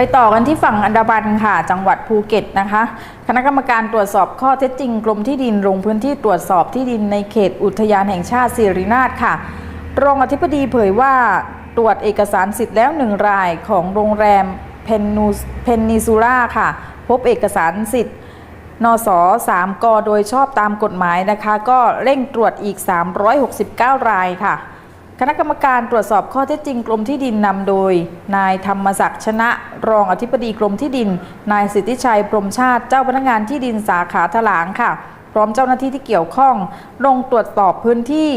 ไปต่อกันที่ฝั่งอันดามันค่ะ จังหวัดภูเก็ตนะคะ คณะกรรมการตรวจสอบข้อเท็จจริงกรมที่ดินลงพื้นที่ตรวจสอบที่ดินในเขตอุทยานแห่งชาติสิรินาถค่ะ รองอธิบดีเผยว่าตรวจเอกสารสิทธิ์แล้วหนึ่งรายของโรงแรมเพนนูเพนนิซูล่าค่ะ พบเอกสารสิทธิ์นส3กโดยชอบตามกฎหมายนะคะ ก็เร่งตรวจอีก 369 รายค่ะ คณะกรรมการตรวจสอบข้อเท็จจริงกรมที่ดินนำโดย นายธรรมศักดิ์ชนะ รองอธิบดีกรมที่ดิน นายสิทธิชัยพรมชาติเจ้าพนักงานที่ดินสาขาถลางค่ะ พร้อมเจ้าหน้าที่ที่เกี่ยวข้อง ลงตรวจสอบพื้นที่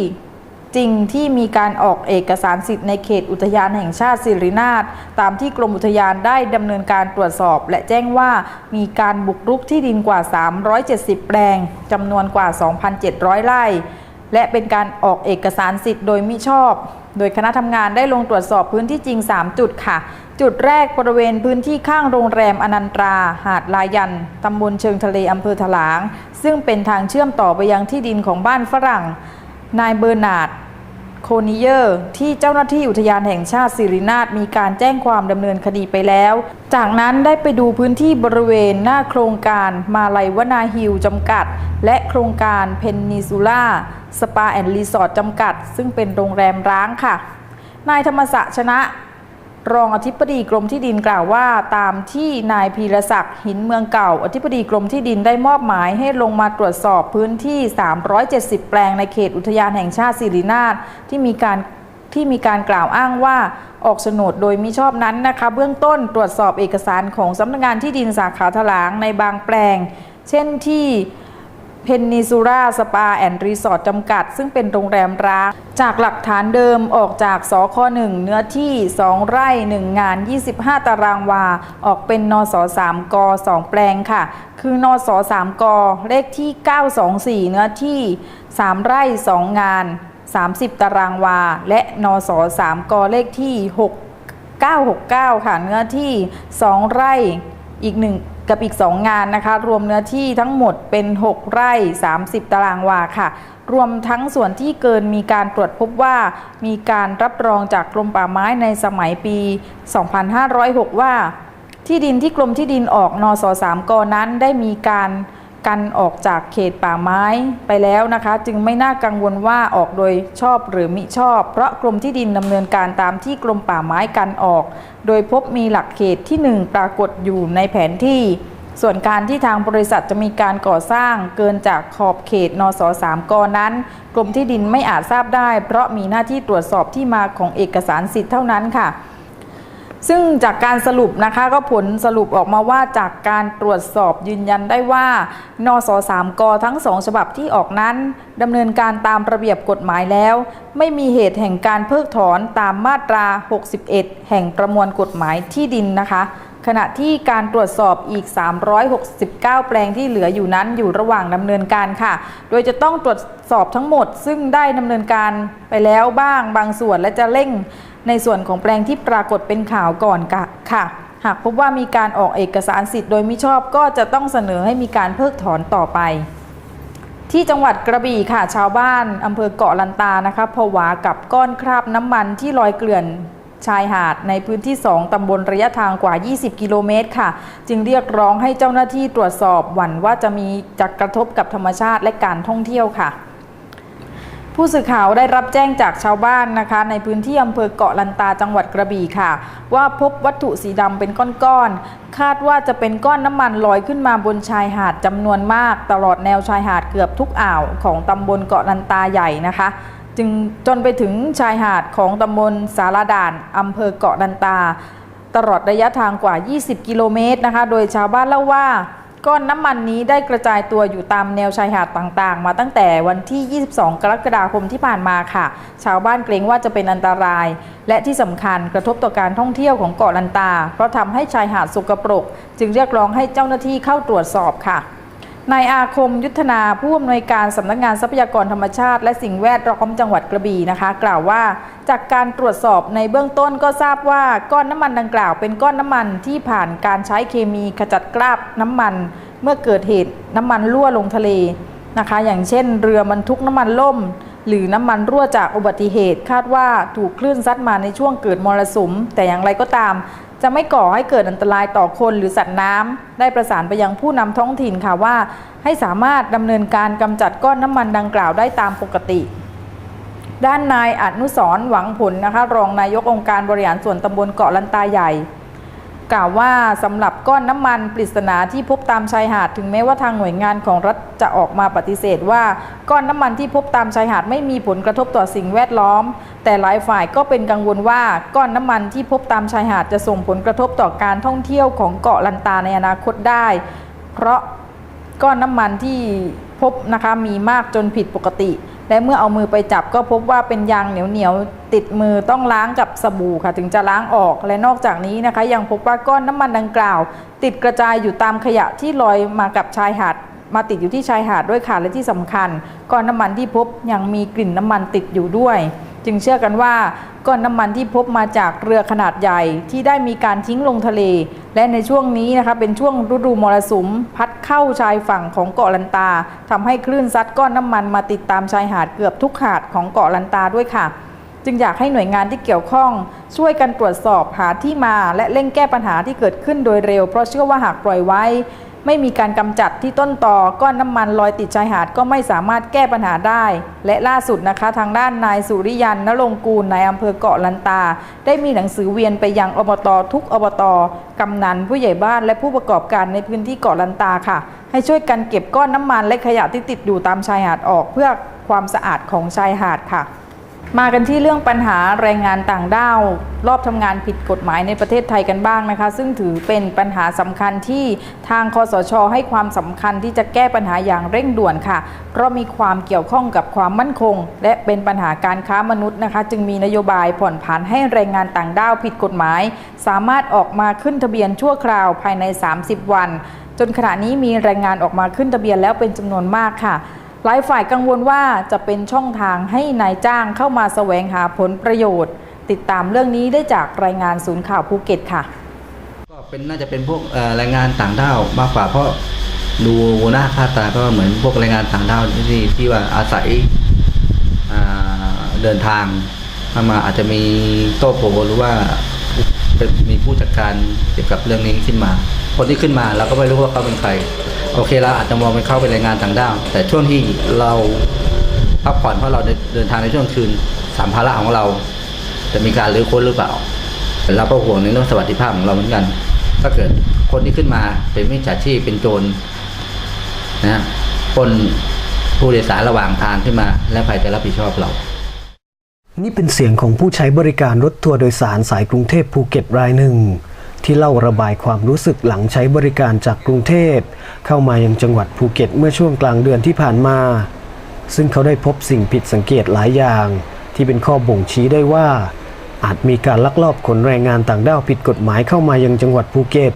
จริงที่มีการออกเอกสารสิทธิ์ในเขตอุทยานแห่งชาติสิรินาถตามที่กรมอุทยานได้ดำเนินการตรวจสอบ และแจ้งว่ามีการบุกรุกที่ดินกว่า 370 แปลงจำนวนกว่า 2,700 ไร่ และเป็นการออกเอกสารสิทธิ์โดยมิชอบ โดยคณะทำงานได้ลงตรวจสอบพื้นที่จริง 3 จุดค่ะ จุดแรกบริเวณพื้นที่ข้างโรงแรมอนันตรา หาดลายัน ตำบลเชิงทะเลอำเภอถลาง ซึ่งเป็นทางเชื่อมต่อไปยังที่ดินของบ้านฝรั่ง นายเบอร์นาร์ดโคนิเยอร์ ที่เจ้าหน้าที่อุทยานแห่งชาติสิรินาถมีการแจ้งความดำเนินคดีไปแล้ว จากนั้นได้ไปดูพื้นที่บริเวณหน้าโครงการมาลัยวนาฮิลจำกัด และโครงการเพนนิซูล่า สปาแอนด์รีสอร์ทจำกัด ซึ่งเป็นโรงแรมร้างค่ะ นายธรรมศักดิ์ชนะ รองอธิบดีกรมที่ดินกล่าวว่า ตามที่นายพีรศักดิ์หินเมืองเก่า อธิบดีกรมที่ดินได้มอบหมายให้ลงมาตรวจสอบพื้นที่ 370 แปลงในเขตอุทยานแห่งชาติสิรินาถที่มีการที่มีการกล่าวอ้างว่าออกโฉนดโดยมิชอบนั้นนะคะ เบื้องต้นตรวจสอบเอกสารของสำนักงานที่ดินสาขาถลางในบางแปลง เช่นที่ เพนนิซูราสปาแอนด์รีสอร์ทจำกัด ซึ่งเป็นโรงแรมร้าง จากหลักฐานเดิมออกจากสค1เนื้อที่ 2 ไร่ 1 งาน 25 ตารางวา ออกเป็นนส3ก2 แปลงค่ะ คือนส3กเลขที่ 924 เนื้อที่ 3 ไร่ 2 งาน 30 ตารางวา และนส3กเลขที่ 6 969 ค่ะ เนื้อที่ 2 ไร่อีกหนึ่ง กับอีก 2 งานนะคะ รวมเนื้อที่ทั้งหมดเป็น 6 ไร่ 30 ตารางวาค่ะ รวมทั้งส่วนที่เกินมีการตรวจพบว่า มีการรับรองจากกรมป่าไม้ในสมัยปี 2506 ว่า ที่ดินที่กรมที่ดินออกนส3กนั้นได้มีการ กันออกจากเขตป่าไม้ไปแล้วนะคะ จึงไม่น่ากังวลว่าออกโดยชอบหรือมิชอบ เพราะกรมที่ดินดำเนินการตามที่กรมป่าไม้กันออก โดยพบมีหลักเขตที่ 1 ปรากฏอยู่ในแผนที่ ส่วนการที่ทางบริษัทจะมีการก่อสร้างเกินจากขอบเขตนส3กนั้น กรมที่ดินไม่อาจทราบได้ เพราะมีหน้าที่ตรวจสอบที่มาของเอกสารสิทธิ์เท่านั้นค่ะ ซึ่งจากการสรุปนะคะก็ผลสรุปออกมาว่าจากการตรวจสอบยืนยันได้ว่านสสามกทั้งสองฉบับที่ออกนั้นดำเนินการตามระเบียบกฎหมายแล้ว ไม่มีเหตุแห่งการเพิกถอนตามมาตรา 61 แห่งประมวลกฎหมายที่ดินนะคะ ขณะที่การตรวจสอบอีก 369 แปลงที่เหลืออยู่นั้นอยู่ระหว่างดำเนินการค่ะ โดยจะต้องตรวจสอบทั้งหมด ซึ่งได้ดำเนินการไปแล้วบ้างบางส่วนและจะเร่งในส่วนของแปลงที่ปรากฏเป็นข่าวก่อนค่ะ หากพบว่ามีการออกเอกสารสิทธิ์โดยมิชอบก็จะต้องเสนอให้มีการเพิกถอนต่อไป ที่จังหวัดกระบี่ค่ะชาวบ้านอำเภอเกาะลันตานะคะผวากับก้อนคราบน้ำมันที่ลอยเกลื่อน ชายหาดในพื้นที่ 2 ตำบลระยะทางกว่า 20 กิโลเมตรค่ะ จึงเรียกร้องให้เจ้าหน้าที่ตรวจสอบหวั่นว่าจะมีจะกระทบกับธรรมชาติและการท่องเที่ยวค่ะผู้สื่อข่าวได้รับแจ้งจากชาวบ้านนะคะ ในพื้นที่อำเภอเกาะลันตาจังหวัดกระบี่ค่ะ ว่าพบวัตถุสีดำเป็นก้อนๆ คาดว่าจะเป็นก้อนน้ำมันลอยขึ้นมาบนชายหาดจำนวนมาก ตลอดแนวชายหาดเกือบทุกอ่าวของตำบลเกาะลันตาใหญ่นะคะ จึงจนไปถึงชายหาดของตำบลสารด่านอำเภอเกาะลันตา ตลอดระยะทางกว่า 20 กิโลเมตรนะคะ โดยชาวบ้านเล่าว่าก้อนน้ำมันนี้ได้กระจายตัวอยู่ตามแนวชายหาดต่างๆ มาตั้งแต่วันที่ 22 กรกฎาคมที่ผ่านมาค่ะ ชาวบ้านเกรงว่าจะเป็นอันตราย และที่สำคัญกระทบต่อการท่องเที่ยวของเกาะลันตา เพราะทำให้ชายหาดสกปรก จึงเรียกร้องให้เจ้าหน้าที่เข้าตรวจสอบค่ะ นายอาคมยุทธนาผู้อำนวยการสำนักงานทรัพยากรธรรมชาติ และสิ่งแวดล้อมจังหวัดกระบี่นะคะ กล่าวว่าจากการตรวจสอบในเบื้องต้นก็ทราบว่าก้อนน้ำมันดังกล่าวเป็นก้อนน้ำมันที่ผ่านการใช้เคมีขจัดคราบน้ำมัน เมื่อเกิดเหตุน้ำมันรั่วลงทะเลนะคะ อย่างเช่น เรือบรรทุกน้ำมันล่ม หรือน้ำมันรั่วจากอุบัติเหตุคาดว่าถูกคลื่นซัดมาในช่วงเกิดมรสุม แต่อย่างไรก็ตาม จะไม่ก่อให้เกิดอันตรายต่อคนหรือสัตว์น้ำได้ประสานไปยังผู้นำท้องถิ่นค่ะว่า ให้สามารถดำเนินการกำจัดก้อนน้ำมันดังกล่าวได้ตามปกติ ด้านนายอนุสรหวังผลนะคะรองนายกองค์การบริหารส่วนตำบลเกาะลันตาใหญ่ กล่าวว่าสำหรับก้อนน้ำมันปริศนาที่พบตามชายหาด ถึงแม้ว่าทางหน่วยงานของรัฐจะออกมาปฏิเสธว่าก้อนน้ำมันที่พบตามชายหาดไม่มีผลกระทบต่อสิ่งแวดล้อม แต่หลายฝ่ายก็เป็นกังวลว่าก้อนน้ำมันที่พบตามชายหาดจะส่งผลกระทบต่อการท่องเที่ยวของเกาะลันตาในอนาคตได้ เพราะก้อนน้ำมันที่พบนะคะมีมากจนผิดปกติ และเมื่อเอามือไปจับก็พบว่าเป็นยางเหนียวเหนียวๆติดมือต้องล้างกับสบู่ค่ะ ถึงจะล้างออก และนอกจากนี้นะคะ ยังพบว่าก้อนน้ำมันดังกล่าว ติดกระจายอยู่ตามขยะที่ลอยมากับชายหาดมาติดอยู่ที่ชายหาดด้วยค่ะและที่สำคัญก้อนน้ำมันที่พบยังมีกลิ่นน้ำมันติดอยู่ด้วย จึงเชื่อกันว่าก้อนน้ำมันที่พบมาจากเรือขนาดใหญ่ที่ได้มีการทิ้งลงทะเล และในช่วงนี้นะคะเป็นช่วงฤดูมรสุม พัดเข้าชายฝั่งของเกาะลันตาทำให้คลื่นซัดก้อนน้ำมันมาติดตามชายหาดเกือบทุกหาดของเกาะลันตาด้วยค่ะ จึงอยากให้หน่วยงานที่เกี่ยวข้อง ช่วยกันตรวจสอบหาที่มาและเร่งแก้ปัญหาที่เกิดขึ้นโดยเร็ว เพราะเชื่อว่าหากปล่อยไว้ ไม่มีการกำจัดที่ต้นตอก้อนน้ำมันลอยติดชายหาดก็ไม่สามารถแก้ปัญหาได้ และล่าสุดนะคะ ทางด้านนายสุริยันนรงกูลนายอำเภอเกาะลันตา ได้มีหนังสือเวียนไปยังอบตทุกอบตกำนันผู้ใหญ่บ้านและผู้ประกอบการในพื้นที่เกาะลันตาค่ะ ให้ช่วยกันเก็บก้อนน้ำมันและขยะที่ติดอยู่ตามชายหาดออกเพื่อความสะอาดของชายหาดค่ะ มากันที่เรื่องปัญหาแรงงานต่างด้าว รอบทำงานผิดกฎหมายในประเทศไทยกันบ้างนะคะ ซึ่งถือเป็นปัญหาสำคัญที่ทางคอสชให้ความสำคัญที่จะแก้ปัญหาอย่างเร่งด่วนค่ะ เพราะมีความเกี่ยวข้องกับความมั่นคง และเป็นปัญหาการค้ามนุษย์นะคะ จึงมีนโยบายผ่อนผันให้แรงงานต่างด้าวผิดกฎหมาย สามารถออกมาขึ้นทะเบียนชั่วคราวภายใน 30 วัน จนขณะนี้มีแรงงานออกมาขึ้นทะเบียนแล้วเป็นจำนวนมากค่ะ หลายฝ่ายกังวลว่าจะเป็นช่องทางให้นายจ้างเข้ามาแสวงหาผลประโยชน์ ติดตามเรื่องนี้ได้จากรายงานศูนย์ข่าวภูเก็ตค่ะ ก็เป็นน่าจะเป็นพวกแรงงานต่างด้าวมากกว่าเพราะดูหน้าค่าตาก็เหมือนพวกแรงงานต่างด้าวที่ที่ว่าอาศัยเดินทางเข้ามาอาจจะมีโต้โผหรือว่ามีผู้จัดการเกี่ยวกับเรื่องนี้ขึ้นมา คนที่ขึ้นมาเราก็ไม่รู้ว่าเขาเป็นใคร โอเคเราอาจจะมองเป็นเข้าเป็นแรงงานต่างด้าว แต่ช่วงที่เราพักผ่อนเพราะเราเดินทางในช่วงคืนสัมภาระของเรา จะมีการรื้อค้นหรือเปล่าเราก็ห่วงในเรื่องสวัสดิภาพของเราเหมือนกัน ถ้าเกิดคนที่ขึ้นมาเป็นมิจฉาชีพเป็นโจรนะปล้นผู้โดยสารระหว่างทางขึ้นมา และใครจะรับผิดชอบเรา นี่เป็นเสียงของผู้ใช้บริการรถทัวร์โดยสารสายกรุงเทพภูเก็ตรายหนึ่ง ที่เล่าระบายความรู้สึกหลังใช้บริการจากกรุงเทพ เข้ามายังจังหวัดภูเก็ตเมื่อช่วงกลางเดือนที่ผ่านมา ซึ่งเขาได้พบสิ่งผิดสังเกตหลายอย่าง ที่เป็นข้อบ่งชี้ได้ว่า อาจมีการลักลอบขนแรงงานต่างด้าวผิดกฎหมายเข้ามายังจังหวัดภูเก็ต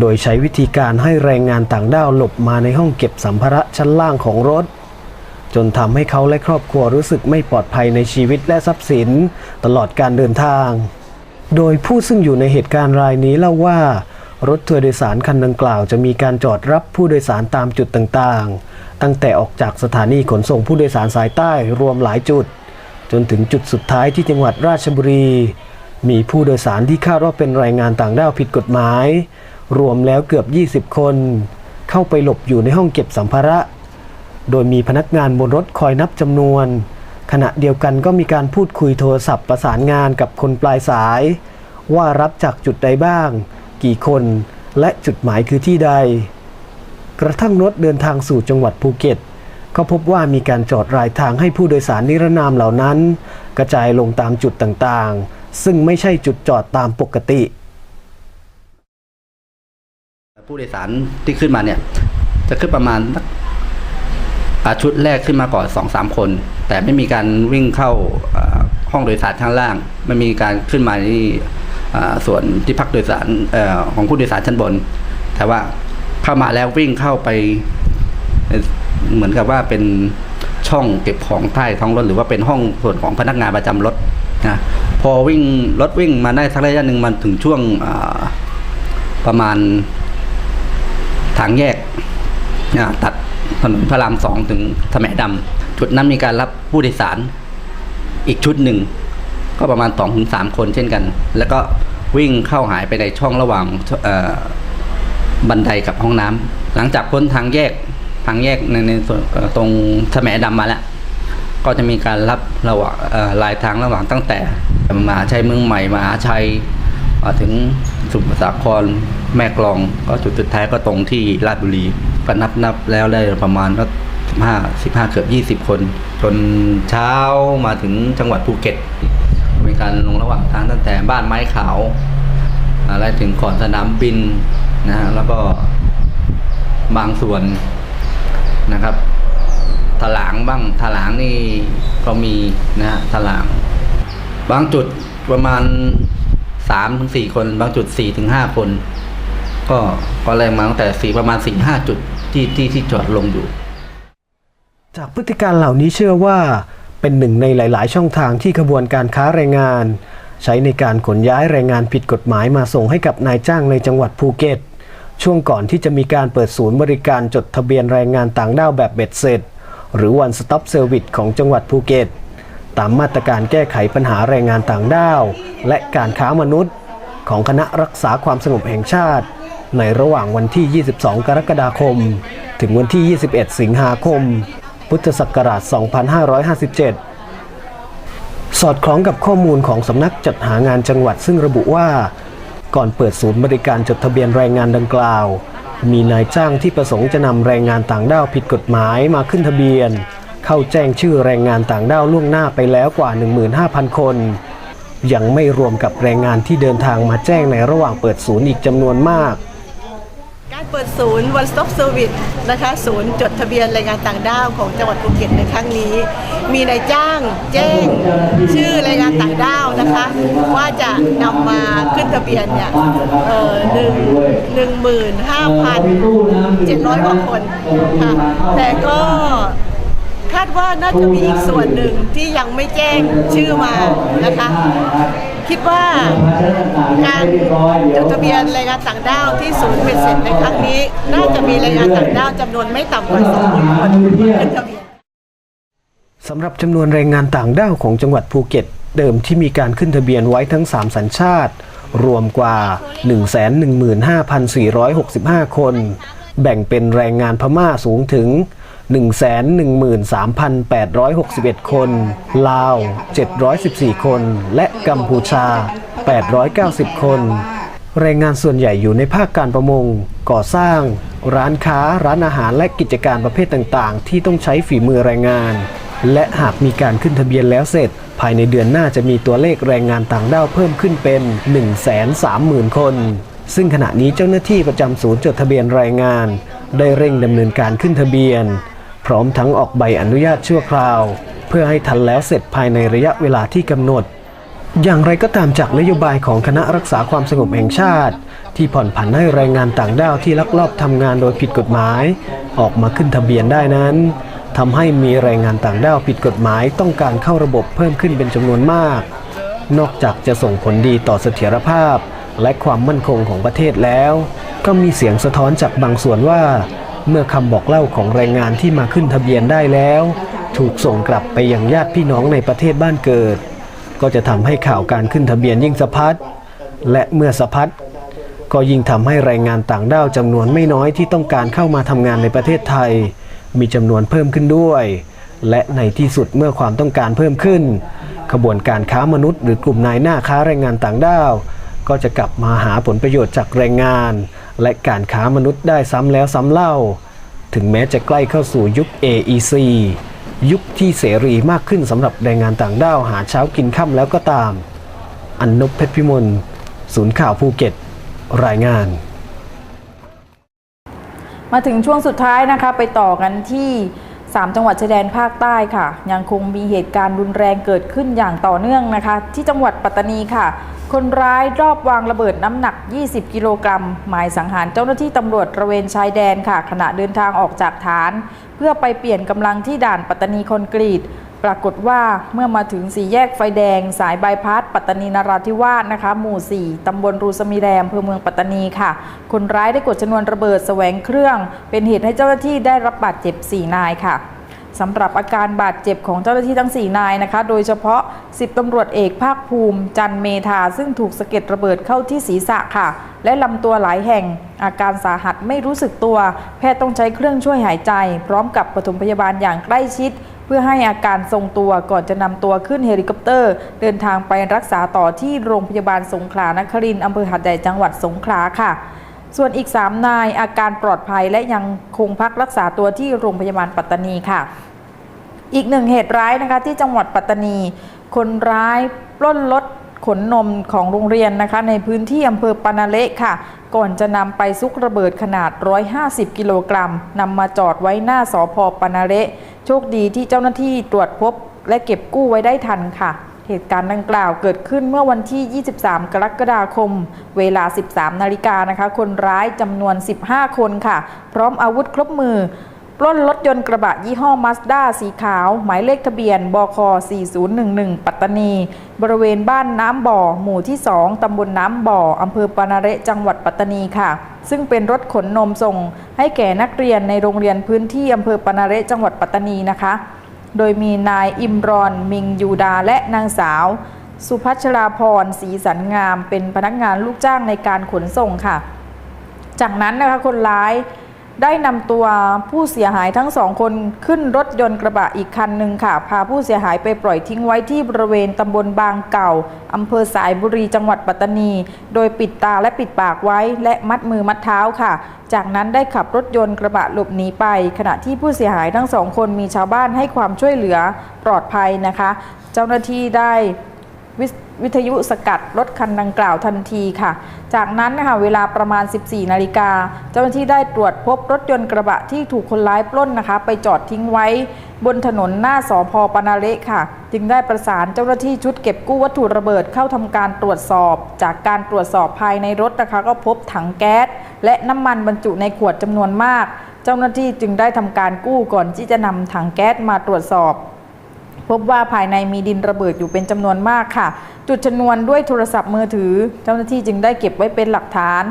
โดยใช้วิธีการให้แรงงานต่างด้าวหลบมาในห้องเก็บสัมภาระชั้นล่างของรถจนทำให้เขาและครอบครัวรู้สึกไม่ปลอดภัยในชีวิตและทรัพย์สิน ตลอดการเดินทาง โดยผู้ซึ่งอยู่ในเหตุการณ์รายนี้เล่าว่ารถทัวร์โดยสารคันดังกล่าวจะมีการจอดรับผู้โดยสารตามจุดต่างๆ ตั้งแต่ออกจากสถานีขนส่งผู้โดยสารสายใต้รวมหลายจุด จนถึงจุดสุดท้ายที่จังหวัดราชบุรี มีผู้โดยสารที่คาดว่าเป็นแรงงานต่างด้าวผิดกฎหมาย รวมแล้วเกือบ 20 คน เข้าไปหลบอยู่ในห้องเก็บสัมภาระ โดยมีพนักงานบนรถคอยนับจำนวน ขณะเดียวกันก็มีการพูดคุยโทรศัพท์ประสานงานกับคนปลายสาย ว่ารับจากจุดใดบ้าง กี่คนและจุดหมายคือที่ใด กระทั่งรถเดินทางสู่จังหวัดภูเก็ต ก็พบว่ามีการจอดรายทางให้ผู้โดยสารนิรนามเหล่านั้น กระจายลงตามจุดต่างๆ ซึ่งไม่ใช่จุดจอดตามปกติ ผู้โดยสารที่ขึ้นมาเนี่ยจะขึ้นประมาณ ชุดแรกขึ้นมาก่อนสองสามคน แต่ไม่มีการวิ่งเข้าห้องโดยสารข้างล่าง ไม่มีการขึ้นมาที่ส่วนที่พักโดยสารอของผู้โดยสารชั้นบน แต่ว่าเข้ามาแล้ววิ่งเข้าไป เหมือนกับว่าเป็นช่องเก็บของใต้ท้องรถหรือว่าเป็นห้องส่วนของพนักงานประจำรถนะพอวิ่งรถวิ่งมาได้สักระยะหนึ่งมันถึงช่วงประมาณทางแยกตัด ถนนพระรามสองถึงสมดำจุดนั้นมีการรับผู้โดยสารอีกชุดหนึ่ง ก็ประมาณสองถึงสามคนเช่นกัน แล้วก็วิ่งเข้าหายไปในช่องระหว่างบันไดกับห้องน้ำหลังจากพ้นทางแยกทางแยกในในส่วนตรงแสมดำมาแล้ว ก็จะมีการรับระหว่างลายทางระหว่างตั้งแต่มหาชัยเมืองใหม่มหาชัย มาถึงสมุทรสาครแม่กลอง ก็จุดสุดท้ายก็ตรงที่ราชบุรีก็นับนับแล้วได้ประมาณก็สิบห้าสิบห้าเกือบยี่สิบคน จนเช้ามาถึงจังหวัดภูเก็ตมีการลงระหว่างทางตั้งแต่บ้านไม้ขาวอะไรถึงก่อนสนามบินนะฮะแล้วก็บางส่วนนะครับถลางบ้างถลางนี่ก็มีนะฮะถลาง บางจุดประมาณ สามถึงสี่คน บางจุดสี่ถึงห้าคน ก็ก็แรงมาตั้งแต่สี่ประมาณสี่ห้าจุดที่ที่ที่จอดลงอยู่ จากพฤติการเหล่านี้เชื่อว่าเป็นหนึ่งในหลาย ๆ ช่องทางที่ขบวนการค้าแรงงาน ใช้ในการขนย้ายแรงงานผิดกฎหมายมาส่งให้กับนายจ้างในจังหวัดภูเก็ต ช่วงก่อนที่จะมีการเปิดศูนย์บริการจดทะเบียนแรงงานต่างด้าวแบบเบ็ดเสร็จ หรือ One Stop Service ของจังหวัดภูเก็ต ตามมาตรการแก้ไขปัญหาแรงงานต่างด้าว และการค้ามนุษย์ ของคณะรักษาความสงบแห่งชาติ ในระหว่างวันที่ 22 กรกฎาคม ถึงวันที่ 21 สิงหาคม พุทธศักราช 2557 สอดคล้องกับข้อมูลของสำนักจัดหางานจังหวัดซึ่งระบุว่า ก่อนเปิดศูนย์บริการจดทะเบียนแรงงานดังกล่าว มีนายจ้างที่ประสงค์จะนำแรงงานต่างด้าวผิดกฎหมายมาขึ้นทะเบียน เข้าแจ้งชื่อแรงงานต่างด้าวล่วงหน้าไปแล้วกว่า 15,000 คน ยังไม่รวมกับแรงงานที่เดินทางมาแจ้งในระหว่างเปิดศูนย์อีกจำนวนมาก การเปิดศูนย์ One Stop Service นะคะศูนย์จดทะเบียนแรงงานต่างด้าวของจังหวัดภูเก็ตในครั้งนี้ มีนายจ้างแจ้งชื่อแรงงานต่างด้าวนะคะ ว่าจะนำมาขึ้นทะเบียนเนี่ยเอ่อหนึ่งหนึ่งหมื่นห้าพันเจ็ดร้อยกว่าคนค่ะแต่ก็ ดว่าน่าจะมีอีกส่วนหนึ่งที่ยังไม่แจ้งชื่อมานะคะ คิดว่าการจดทะเบียนแรงงานต่างด้าวที่ศูนย์เป็นเสร็จในครั้งนี้ น่าจะมีแรงงานต่างด้าวจำนวนไม่ต่ำกว่า2 0 0 0 0คนขึ้นทะเบียนสำหรับจำนวนแรงงานต่างด้าวของจังหวัดภูเก็ต เดิมที่มีการขึ้นทะเบียนไว้ทั้ง 3 สัญชาติ รวมกว่า 115,465 คน แบ่งเป็นแรงงานพม่าสูงถึง 113,861 คน ลาว 714 คน และกัมพูชา 890 คน แรงงานส่วนใหญ่อยู่ในภาคการประมง ก่อสร้าง ร้านค้า ร้านอาหาร และกิจการประเภทต่างๆ ที่ต้องใช้ฝีมือแรงงาน และหากมีการขึ้นทะเบียนแล้วเสร็จ ภายในเดือนหน้าจะมีตัวเลขแรงงานต่างด้าวเพิ่มขึ้นเป็น 130,000 คน ซึ่งขณะนี้เจ้าหน้าที่ประจำศูนย์จดทะเบียนแรงงานได้เร่งดำเนินการขึ้นทะเบียน พร้อมทั้งออกใบอนุญาตชั่วคราว เพื่อให้ทันแล้วเสร็จภายในระยะเวลาที่กำหนด อย่างไรก็ตามจากนโยบายของคณะรักษาความสงบแห่งชาติ ที่ผ่อนผันให้แรงงานต่างด้าวที่ลักลอบทำงานโดยผิดกฎหมาย ออกมาขึ้นทะเบียนได้นั้นทำให้มีแรงงานต่างด้าวผิดกฎหมายต้องการเข้าระบบเพิ่มขึ้นเป็นจำนวนมาก นอกจากจะส่งผลดีต่อเสถียรภาพ และความมั่นคงของประเทศแล้ว ก็มีเสียงสะท้อนจากบางส่วนว่า เมื่อคำบอกเล่าของแรงงานที่มาขึ้นทะเบียนได้แล้ว ถูกส่งกลับไปยังญาติพี่น้องในประเทศบ้านเกิด ก็จะทำให้ข่าวการขึ้นทะเบียนยิ่งสะพัดและเมื่อสะพัดก็ยิ่งทำให้แรงงานต่างด้าวจำนวนไม่น้อยที่ต้องการเข้ามาทำงานในประเทศไทย มีจำนวนเพิ่มขึ้นด้วย และในที่สุดเมื่อความต้องการเพิ่มขึ้น ขบวนการค้ามนุษย์หรือกลุ่มนายหน้าค้าแรงงานต่างด้าว ก็จะกลับมาหาผลประโยชน์จากแรงงาน และการค้ามนุษย์ได้ซ้ำแล้วซ้ำเล่า ถึงแม้จะใกล้เข้าสู่ยุค AEC ยุคที่เสรีมากขึ้นสำหรับแรงงานต่างด้าวหาเช้ากินค่ำแล้วก็ตาม อันนบเพชรพิมล ศูนย์ข่าวภูเก็ต รายงาน มาถึงช่วงสุดท้ายนะคะ ไปต่อกันที่ 3 จังหวัดชายแดนภาคใต้ค่ะ ยังคงมีเหตุการณ์รุนแรงเกิดขึ้นอย่างต่อเนื่องนะคะ ที่จังหวัดปัตตานีค่ะ คนร้ายรอบวางระเบิดน้ำหนัก 20 กิโลกรัม หมายสังหารเจ้าหน้าที่ตำรวจตระเวนชายแดนค่ะ ขณะเดินทางออกจากฐาน เพื่อไปเปลี่ยนกำลังที่ด่านปัตตานีคอนกรีต ปรากฏว่าเมื่อมาถึงสี่แยกไฟแดง สายบายพาสปัตตานีนราธิวาสนะคะ หมู่ 4 ตำบลรูสมีแรมอำเภอเมืองปัตตานีค่ะ คนร้ายได้กดชนวนระเบิดแสวงเครื่อง เป็นเหตุให้เจ้าหน้าที่ได้รับบาดเจ็บ 4 นายค่ะ สำหรับอาการบาดเจ็บของเจ้าหน้าที่ทั้ง 4 นายนะคะ โดยเฉพาะ 10ตำรวจเอกภาคภูมิ จันเมธา ซึ่งถูกสะเก็ดระเบิดเข้าที่ศีรษะค่ะ และลำตัวหลายแห่ง อาการสาหัสไม่รู้สึกตัว แพทย์ต้องใช้เครื่องช่วยหายใจ พร้อมกับปฐมพยาบาลอย่างใกล้ชิด เพื่อให้อาการทรงตัวก่อนจะนำตัวขึ้นเฮลิคอปเตอร์ เดินทางไปรักษาต่อที่โรงพยาบาลสงขลานครินทร์อำเภอหาดใหญ่จังหวัดสงขลาค่ะ ส่วนอีก 3 นายอาการปลอดภัยและยังคงพักรักษาตัวที่โรงพยาบาลปัตตานีค่ะ อีกหนึ่งเหตุร้ายนะคะที่จังหวัดปัตตานี คนร้ายปล้นรถขนนมของโรงเรียนนะคะ ในพื้นที่อำเภอปานาเละค่ะ ก่อนจะนำไปซุกระเบิดขนาด 150 กิโลกรัมนำมาจอดไว้หน้าสอพปานาเละโชคดีที่เจ้าหน้าที่ตรวจพบและเก็บกู้ไว้ได้ทันค่ะ เหตุการณ์ดังกล่าวเกิดขึ้นเมื่อวันที่ 23 กรกฎาคม เวลา 13 นาฬิกานะคะ คนร้ายจำนวน 15 คนค่ะ พร้อมอาวุธครบมือ ปล้นรถยนต์กระบะยี่ห้อมาสด้าสีขาว หมายเลขทะเบียน บค 4011 ปัตตานี บริเวณบ้านน้ำบ่อ หมู่ที่ 2 ตำบลน้ำบ่ออำเภอปานาเระจังหวัดปัตตานีค่ะ ซึ่งเป็นรถขนนมส่ง ให้แก่นักเรียนในโรงเรียนพื้นที่อำเภอปานาเระจังหวัดปัตตานีนะคะ โดยมีนายอิมรอน มิงยูดาและนางสาว สุพัชราพรศรีสันงาม เป็นพนักงานลูกจ้างในการขนส่งค่ะ จากนั้นนะคะคนร้าย ได้นำตัวผู้เสียหายทั้งสองคนขึ้นรถยนต์กระบะอีกคันหนึ่งค่ะ พาผู้เสียหายไปปล่อยทิ้งไว้ที่บริเวณตำบลบางเก่าอำเภอสายบุรีจังหวัดปัตตานี โดยปิดตาและปิดปากไว้ และมัดมือมัดเท้าค่ะ จากนั้นได้ขับรถยนต์กระบะหลบหนีไป ขณะที่ผู้เสียหายทั้งสองคนมีชาวบ้านให้ความช่วยเหลือปลอดภัยนะคะ เจ้าหน้าที่ได้วิ วิทยุสกัดรถคันดังกล่าวทันทีค่ะ จากนั้นนะคะเวลาประมาณ 14 นาฬิกา เจ้าหน้าที่ได้ตรวจพบรถยนต์กระบะที่ถูกคนร้ายปล้นนะคะ ไปจอดทิ้งไว้บนถนนหน้าสอพอปนาเละค่ะ จึงได้ประสานเจ้าหน้าที่ชุดเก็บกู้วัตถุระเบิดเข้าทำการตรวจสอบ จากการตรวจสอบภายในรถนะคะ ก็พบถังแก๊ส และน้ำมันบรรจุในขวดจำนวนมาก เจ้าหน้าที่จึงได้ทำการกู้ก่อนที่จะนำถังแก๊สมาตรวจสอบ พบว่าภายในมีดินระเบิดอยู่เป็นจำนวนมากค่ะ จุดชนวนด้วยโทรศัพท์มือถือ เจ้าหน้าที่จึงได้เก็บไว้เป็นหลักฐาน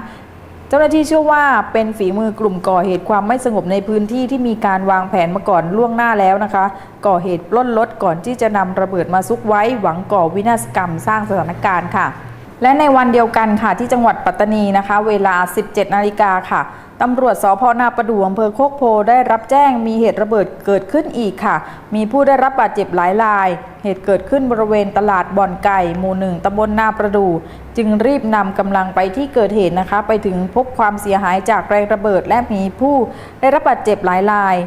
เจ้าหน้าที่เชื่อว่าเป็นฝีมือกลุ่มก่อเหตุความไม่สงบในพื้นที่ที่มีการวางแผนมาก่อนล่วงหน้าแล้วนะคะ ก่อเหตุปล้นรถก่อนที่จะนำระเบิดมาซุกไว้หวังก่อวินาศกรรมสร้างสถานการณ์ค่ะ และในวันเดียวกันค่ะที่จังหวัดปัตตานีนะคะ เวลา 17 นาฬิกาค่ะตำรวจสพนาประดูอำเภอโคกโพได้รับแจ้งมีเหตุระเบิดเกิดขึ้นอีกค่ะ มีผู้ได้รับบาดเจ็บหลายราย เหตุเกิดขึ้นบริเวณตลาดบ่อนไก่หมู่หนึ่งตำบลนาประดู จึงรีบนำกำลังไปที่เกิดเหตุนะคะ ไปถึงพบความเสียหายจากแรงระเบิดและมีผู้ได้รับบาดเจ็บหลายราย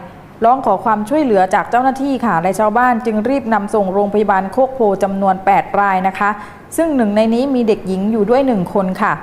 ร้องขอความช่วยเหลือจากเจ้าหน้าที่ค่ะและชาวบ้านจึงรีบนำส่งโรงพยาบาลโคกโพจำนวน 8 รายนะคะ ซึ่งหนึ่งในนี้มีเด็กหญิงอยู่ด้วย1คนค่ะ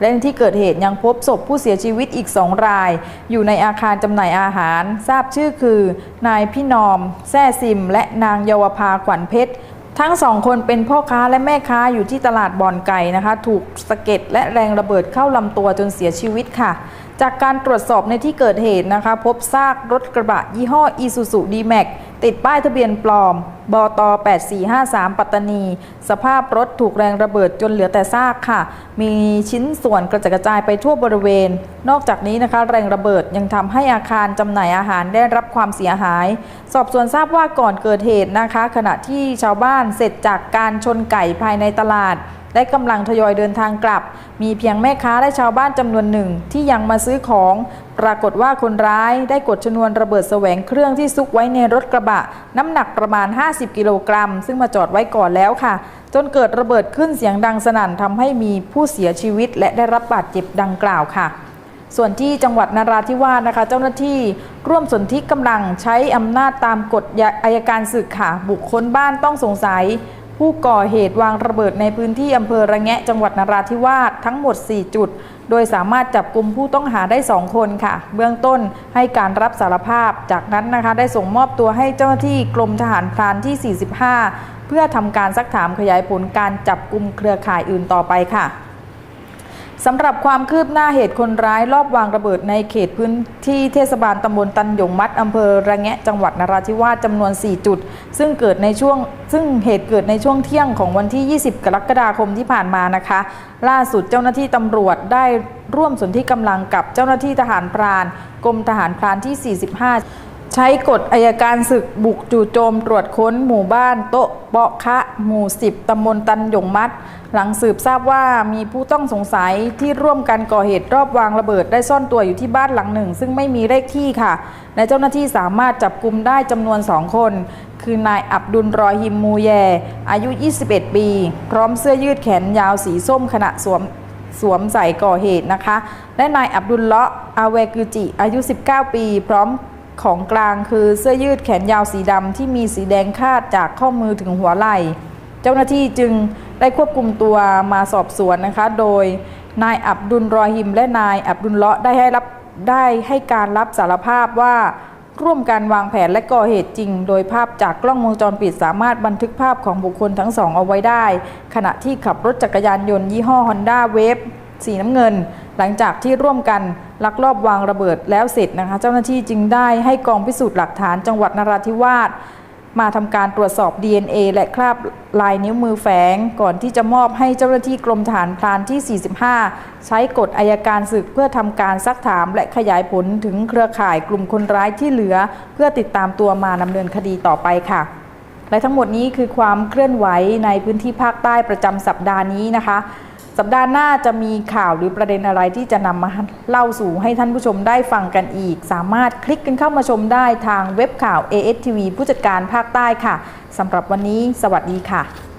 และในที่เกิดเหตุยังพบศพผู้เสียชีวิตอีก2ราย อยู่ในอาคารจำหน่ายอาหาร ทราบชื่อคือ นายพี่นอม แซ่ซิม และนางเยาวภาขวัญเพชรทั้งสองคนเป็นพ่อค้าและแม่ค้าอยู่ที่ตลาดบ่อนไก่นะคะ ถูกสะเก็ดและแรงระเบิดเข้าลำตัวจนเสียชีวิตค่ะ จากการตรวจสอบในที่เกิดเหตุนะคะ พบซากรถกระบะยี่ห้อ Isuzu D-Max ติดป้ายทะเบียนปลอม บต 8453 ปัตตานี สภาพรถถูกแรงระเบิดจนเหลือแต่ซากค่ะ มีชิ้นส่วนกระจัดกระจายไปทั่วบริเวณ นอกจากนี้นะคะ แรงระเบิดยังทำให้อาคารจำหน่ายอาหารได้รับความเสียหาย สอบสวนทราบว่าก่อนเกิดเหตุนะคะ ขณะที่ชาวบ้านเสร็จจากการชนไก่ภายในตลาด และกำลังทยอยเดินทางกลับ มีเพียงแม่ค้าและชาวบ้านจำนวนหนึ่งที่ยังมาซื้อของ ปรากฏว่าคนร้ายได้กดชนวนระเบิดแสวงเครื่องที่ซุกไว้ในรถกระบะ น้ำหนักประมาณ 50 กิโลกรัม ซึ่งมาจอดไว้ก่อนแล้วค่ะ จนเกิดระเบิดขึ้นเสียงดังสนั่นทำให้มีผู้เสียชีวิต และได้รับบาดเจ็บดังกล่าวค่ะส่วนที่จังหวัดนราธิวาสนะคะ เจ้าหน้าที่ร่วมสนธิกำลังใช้อำนาจตามกฎอายการศึกค่ะ บุคคลบ้านต้องสงสัย ผู้ก่อเหตุวางระเบิดในพื้นที่อำเภอระแงะจังหวัดนราธิวาสทั้งหมด 4 จุด โดยสามารถจับกลุ่มผู้ต้องหาได้ 2 คนค่ะ เบื้องต้นให้การรับสารภาพ จากนั้นนะคะได้ส่งมอบตัวให้เจ้าหน้าที่กรมทหารพรานที่ 45 เพื่อทำการซักถามขยายผลการจับกลุ่มเครือข่ายอื่นต่อไปค่ะ สำหรับความคืบหน้าเหตุคนร้ายลอบวางระเบิดในเขตพื้นที่เทศบาลตำบลตันหยงมัดอำเภอระแงะจังหวัดนราธิวาสจำนวน 4 จุด ซึ่งเกิดในช่วงซึ่งเหตุเกิดในช่วงเที่ยงของวันที่ 20 กรกฎาคมที่ผ่านมานะคะ ล่าสุดเจ้าหน้าที่ตำรวจได้ร่วมสนที่กำลังกับเจ้าหน้าที่ทหารพรานกรมทหารพรานที่ 45 ใช้กฎอายการศึกบุกจู่โจมตรวจค้นหมู่บ้านโต๊ะเปาะคะ หมู่ 10ตำบลตันหยงมัด หลังสืบทราบว่ามีผู้ต้องสงสัยที่ร่วมกันก่อเหตุรอบวางระเบิดได้ซ่อนตัวอยู่ที่บ้านหลังหนึ่ง ซึ่งไม่มีเลขที่ค่ะ และเจ้าหน้าที่สามารถจับกลุ่มได้จำนวนสองคน คือนายอับดุลรอฮิมมูแย อายุ 21 ปี พร้อมเสื้อยืดแขนยาวสีส้มขณะสวมสวมใส่ก่อเหตุนะคะ และนายอับดุลเลาะอาเวกือจิอายุ 19 ปี พร้อม ของกลางคือเสื้อยืดแขนยาวสีดำที่มีสีแดงคาดจากข้อมือถึงหัวไหล่ เจ้าหน้าที่จึงได้ควบคุมตัวมาสอบสวนนะคะ โดยนายอับดุลรอฮิมและนายอับดุลเลาะได้ให้รับได้ให้การรับสารภาพว่าร่วมกันวางแผนและก่อเหตุจริง โดยภาพจากกล้องวงจรปิดสามารถบันทึกภาพของบุคคลทั้งสองเอาไว้ได้ ขณะที่ขับรถจักรยานยนต์ยี่ห้อ Honda Wave สีน้ำเงิน หลังจากที่ร่วมกันลักลอบวางระเบิดแล้วเสร็จนะคะ เจ้าหน้าที่จึงได้ให้กองพิสูจน์หลักฐานจังหวัดนราธิวาสมาทำการตรวจสอบ DNA และคราบลายนิ้วมือแฝง ก่อนที่จะมอบให้เจ้าหน้าที่กรมฐานพรานที่ 45 ใช้กฎอายการศึกเพื่อทำการซักถามและขยายผลถึงเครือข่ายกลุ่มคนร้ายที่เหลือ เพื่อติดตามตัวมาดำเนินคดีต่อไปค่ะ และทั้งหมดนี้คือความเคลื่อนไหวในพื้นที่ภาคใต้ประจำสัปดาห์นี้นะคะ สัปดาห์หน้าจะมีข่าวหรือประเด็นอะไรที่จะนำมาเล่าสู่ให้ท่านผู้ชมได้ฟังกันอีก สามารถคลิกกันเข้ามาชมได้ทางเว็บข่าว ASTV ผู้จัดการภาคใต้ค่ะสำหรับวันนี้ สวัสดีค่ะ